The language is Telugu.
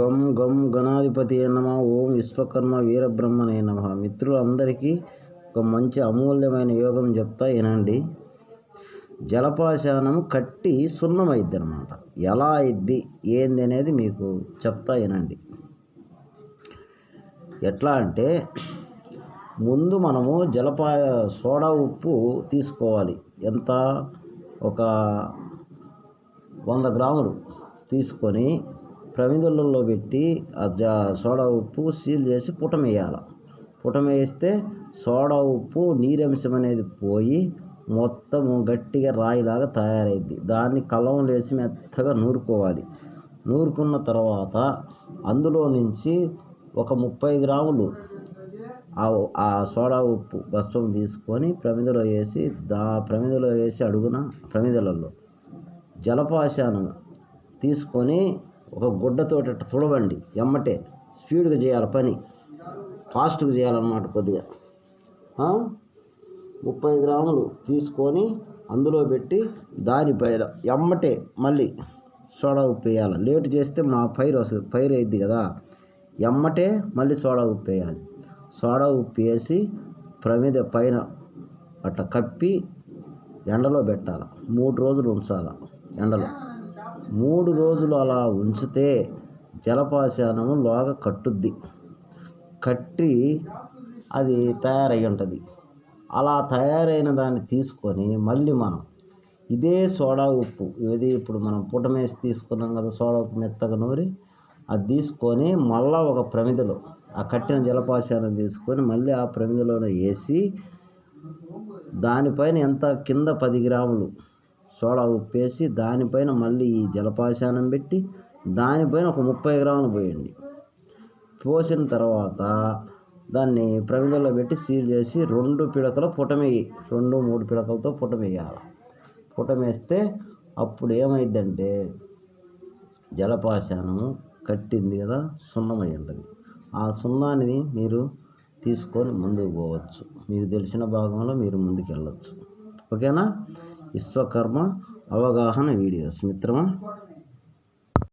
గం గం గణాధిపతి నమ ఓం విశ్వకర్మ వీరబ్రహ్మనే నమ. మిత్రులందరికీ ఒక మంచి అమూల్యమైన యోగం చెప్తా వినండి. జలపాశానం కట్టి సున్నమైద్ది అనమాట ఎలా అయిద్ది ఏంది అనేది మీకు చెప్తా వినండి. ఎట్లా అంటే ముందు మనము జలపా సోడా ఉప్పు తీసుకోవాలి. ఎంత? ఒక వంద గ్రాములు తీసుకొని ప్రమిదలలో పెట్టి ఆ సోడా ఉప్పు సీల్ చేసి పుటం వేయాలి పుటం వేస్తే సోడా ఉప్పు నీరంశం అనేది పోయి మొత్తము గట్టిగా రాయిలాగా తయారైద్ది. దాన్ని కలం వేసి మెత్తగా నూరుకోవాలి. నూరుకున్న తర్వాత అందులో నుంచి ఒక ముప్పై గ్రాములు ఆ సోడా ఉప్పు భస్మం తీసుకొని ప్రమిదలో వేసి దా ప్రమిదలో వేసి అడుగున ప్రమిదలలో జలపాశానం తీసుకొని ఒక గుడ్డతోటి తుడవండి. ఎమ్మటే స్పీడ్గా చేయాలి పని. ఫాస్ట్గా చేయాలన్నమాట కొద్దిగా. ముప్పై గ్రాములు తీసుకొని అందులో పెట్టి దానిపైన ఎమ్మటే మళ్ళీ సోడా ఉప్పు వేయాలి. లేట్ చేస్తే మా పైరు వస్తుంది పైరు అయింది కదా. ఎమ్మటే మళ్ళీ సోడా ఉప్పు వేయాలి. సోడా ఉప్పు వేసి ప్రమిద పైన అట్లా కప్పి ఎండలో పెట్టాలి. మూడు రోజులు ఉంచాలి ఎండలో. మూడు రోజులు అలా ఉంచితే జలపాశానము లోగ కట్టుద్ది. కట్టి అది తయారై ఉంటుంది. అలా తయారైన దాన్ని తీసుకొని మళ్ళీ మనం ఇదే సోడా ఉప్పు ఇది ఇప్పుడు మనం పుటమేసి తీసుకున్నాం కదా సోడా ఉప్పు మెత్తగా నూరి అది తీసుకొని మళ్ళీ ఒక ప్రమిదలో ఆ కట్టిన జలపాశానం తీసుకొని మళ్ళీ ఆ ప్రమిదలోనే వేసి దానిపైన ఎంత? కింద పది గ్రాములు సోడా ఉప్పేసి దానిపైన మళ్ళీ ఈ జలపాశానం పెట్టి దానిపైన ఒక ముప్పై గ్రాములు పోయండి. పోసిన తర్వాత దాన్ని ప్రమిదలో పెట్టి సీల్ చేసి రెండు పిడకలు పుటమేయి రెండు మూడు పిడకలతో పుటమేయాలి పుటమేస్తే అప్పుడు ఏమైందంటే జలపాశానము కట్టింది కదా సున్నమై ఉంటుంది ఆ సున్నాన్ని మీరు తీసుకొని ముందుకు పోవచ్చు. మీకు తెలిసిన భాగంలో మీరు ముందుకు వెళ్ళచ్చు ఓకేనా? విశ్వకర్మ అవగాహన వీడియోస్ మిత్రమా?